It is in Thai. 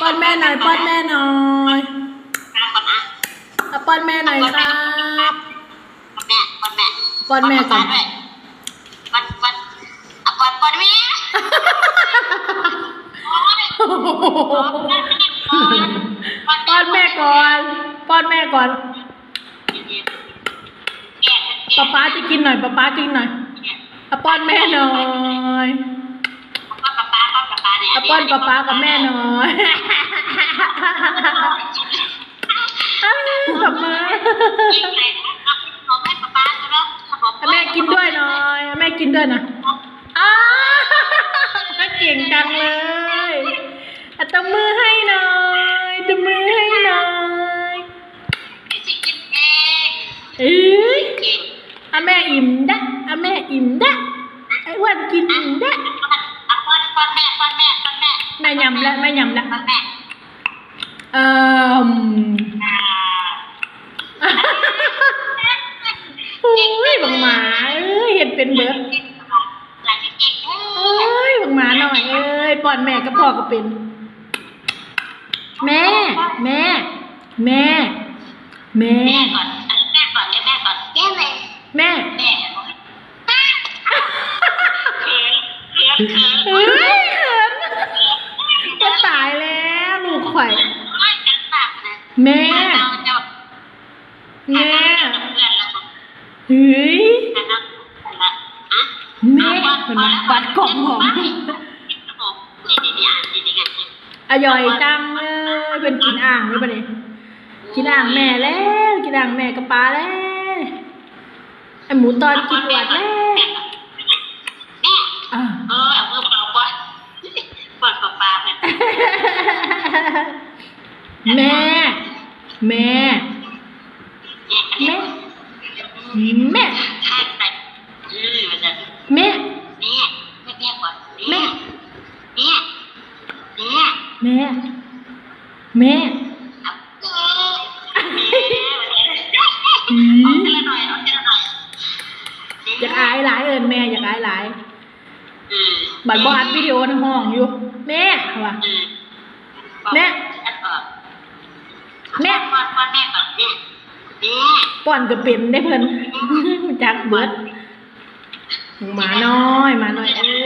ป้อนแม่หน่อยป้อนแม่หน่อยป้อนก่อนนะเอาป้อนแม่หน่อยครับป้อนแม่ป้อนแม่ป้อนแม่ก่อนด้วยป้อนป้อนเอาป้อนป้อนแม่โอ้ยป้อนแม่ก่อนป้อนแม่ก่อนป๊าป๊าจะกินหน่อยป๊าป๊ากินหน่อยเอาป้อนแม่หน่อย เนี่ยเอาป้อนป๊าป๊ากับแม่หน่อยอ้าวตบมือกินเลยนะเอาให้ป๊าป๊าดูแล้วขนมให้แม่กินด้วยหน่อยให้แม่กินด้วยนะอ้าวเก่งจังเลยเอาตบมือให้หน่อยตบมือให้หน่อยสิกินเองเอ้ยกินอาแม่อิ่มได้อาแม่อิ่มได้ไอ้อ้วนกินอิ่มได้เยำแล้วแม่ยำแล้วป้อนแม่เอ่ออ่าโอ้ยบังหมาเอ้ยเห็นเป็นเบิร์ดหลานเก่งเอ้โอ้ยบังหมาหน่อยเอ้ยป้อนแม่กับพ่อก็เป็น แม่ แม่ แม่ แม่แม่ก่อนแม่ก่อนเรียกแม่ก่อนแม่เลยแม่แม่เขินเขินเขิน เฮ้ยเขินจะตายแล้วลูกไข่ ไม่จังปากนะแม่เราจะแม่เพื่อนแล้วเฮ้ยนะนะละอะแม่คนนั้นปัดกล่องหอมนี่นี่นี่อ่านนี่นี่ไงอร่อยจังเลยเป็นกินอ่างเลยปะเนี่ยกินอ่างแม่แล้วกินอ่างแม่กับปลาแล้วไอหมูตอนกินหวดแล้วแม่อะเออเอามือเปล่าป้อนป้อนปลาๆเนี่ยแม่ แม่ แม่ แม่ข้างใส่อือมันจะแม่ แม่แม่แม่ก่อนแม่ แม่ แม่แม่ แม่เอาเออเอาทีละหน่อยเอาทีละหน่อยอยากอายหลายเอินแม่อยากอายหลายอืมบัดบออัดวิดีโอในห้องอยู่ แม่ว่ะอืมแม่ พ่อแม่ก่อนแม่แม่ป้อนก็เป็นได้เพิ่น จักเบิดหมาน้อยหมาน้อยเอ้